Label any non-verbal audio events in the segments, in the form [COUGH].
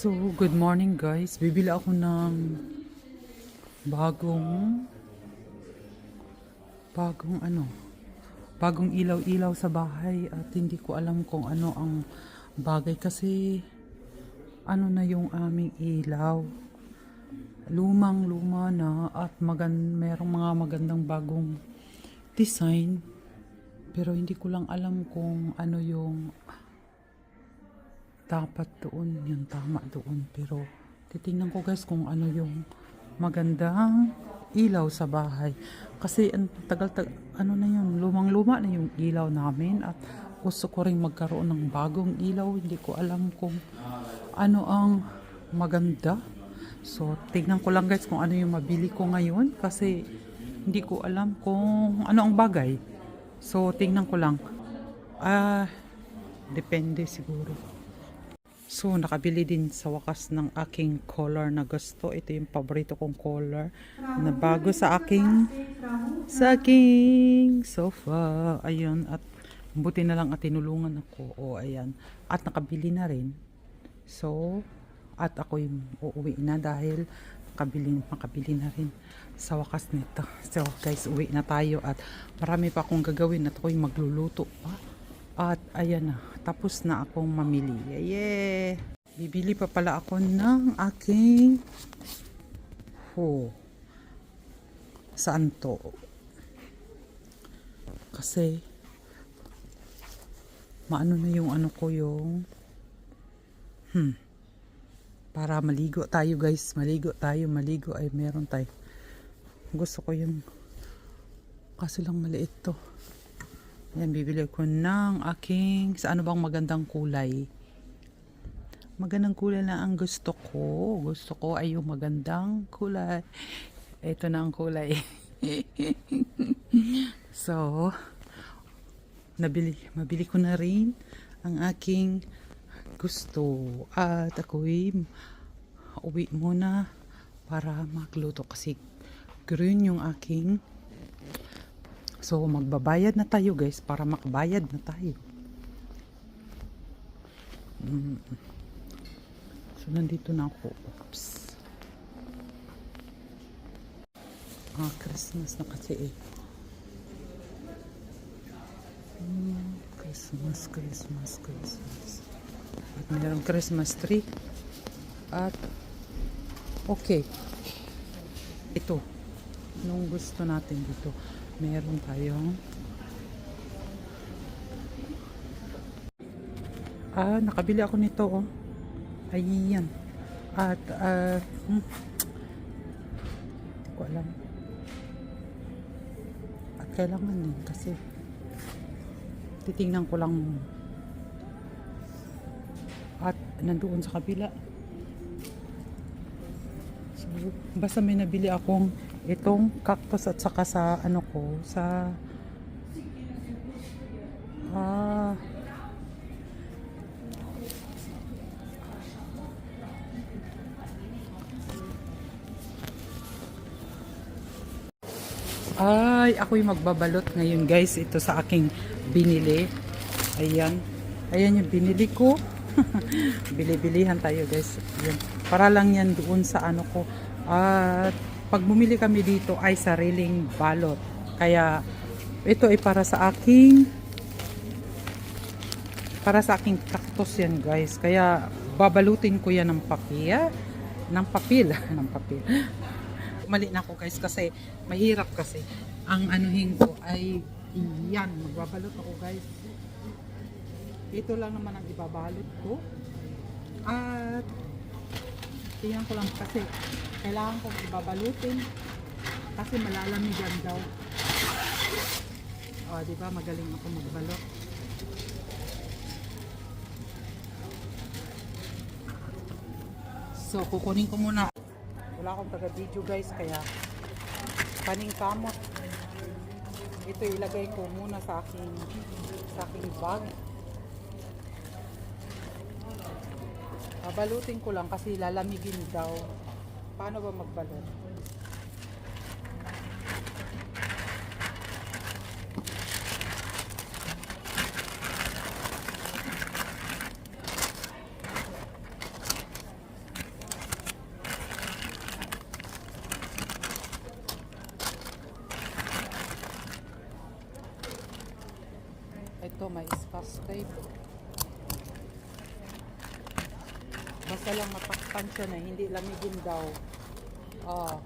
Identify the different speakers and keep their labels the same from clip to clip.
Speaker 1: So, good morning guys. Bibili ako ng bagong bagong ano bagong ilaw-ilaw sa bahay at hindi ko alam kung ano ang bagay kasi ano na yung aming ilaw lumang luma na at magan merong mga magandang bagong design pero hindi ko lang alam kung ano yung dapat doon, yung tama doon. Pero titingnan ko guys kung ano yung magandang ilaw sa bahay. Kasi ang tagal, tag ano na yun, lumang-luma na yung ilaw namin at gusto ko rin magkaroon ng bagong ilaw. Hindi ko alam kung ano ang maganda. So, tignan ko lang guys kung ano yung mabili ko ngayon kasi hindi ko alam kung ano ang bagay. So, tingnan ko lang. Ah, depende siguro. So, nakabili din sa wakas ng aking color na gusto. Ito yung paborito kong color na bago sa aking sa aking sofa. Ayun, at buti na lang at tinulungan ako. O, ayan. At nakabili na rin. So, at ako yung uuwi na dahil makabili, makabili na rin sa wakas nito. So, guys, uwi na tayo at marami pa akong gagawin at ako yung magluluto pa. At ayan na, tapos na akong mamili. Yeah! Bibili pa pala ako ng aking ho. Saan to? Kasi maano na yung ano ko yung hmm para maligo tayo guys maligo tayo maligo ay meron tayo gusto ko yung kaso lang maliit to yan, bibili ko ng aking, sa ano bang magandang kulay. Magandang kulay na ang gusto ko. Gusto ko ay yung magandang kulay. Ito na ang kulay. [LAUGHS] so, nabili, mabili ko na rin ang aking gusto. At ako'y uwi muna para magluto kasi green yung aking So, magbabayad na tayo guys para makabayad na tayo. Mm. So, nandito na ako. Oops. Ah, Christmas na kasi eh. Mm, Christmas, Christmas, Christmas. At mayroong Christmas tree. At, okay. Ito. Nung gusto natin dito meron tayong ah nakabili ako nito oh. Ayan. At ah hmm, hindi ko alam. At kailangan din kasi titingnan ko lang. At nandoon sa kabila. So basta may nabili akong itong cactus at saka sa ano ko sa ah ay ako'y magbabalot ngayon guys. Ito sa aking binili. Ayan. Ayan yung binili ko. [LAUGHS] Bili-bilihan tayo guys. Ayan. para lang yan doon sa ano ko. At pag bumili kami dito ay sariling balot. Kaya ito ay para sa aking para sa aking cactus yan guys. Kaya babalutin ko yan ng papel. Ng papel. [LAUGHS] ng papel. Mali na ako guys kasi mahirap kasi. Ang anuhin ko ay yan. Magbabalot ako guys. Ito lang naman ang ibabalot ko. At tingnan ko lang kasi kailangan kong ibabalutin kasi malalamigan daw. O, di ba? Magaling ako magbalot. So, kukunin ko muna. Wala akong taga-video guys, kaya kaning kamot. Ito ilagay ko muna sa aking sa aking bag. Babalutin ko lang kasi lalamigin daw. Paano ba magbalot? Ito may scotch tape. Basta lang matakpan siya na hindi lamigin daw. Oh.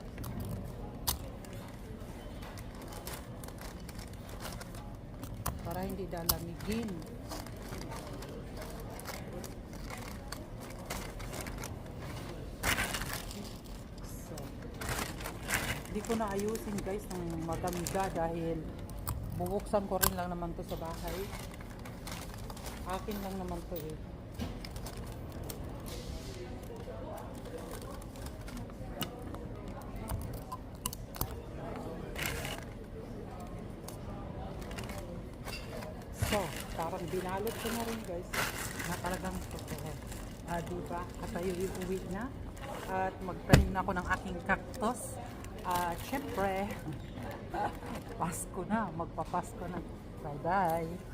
Speaker 1: Para hindi daw lamigin. So, hindi ko na ayusin guys ng maganda dahil bubuksan ko rin lang naman to sa bahay. Akin lang naman to eh. Binalot ko na rin guys na talagang totoo. Ah, di ba? At tayo uwi na. At magtanim na ako ng aking cactus. At syempre, [LAUGHS] Pasko na. Magpapasko na. Bye-bye.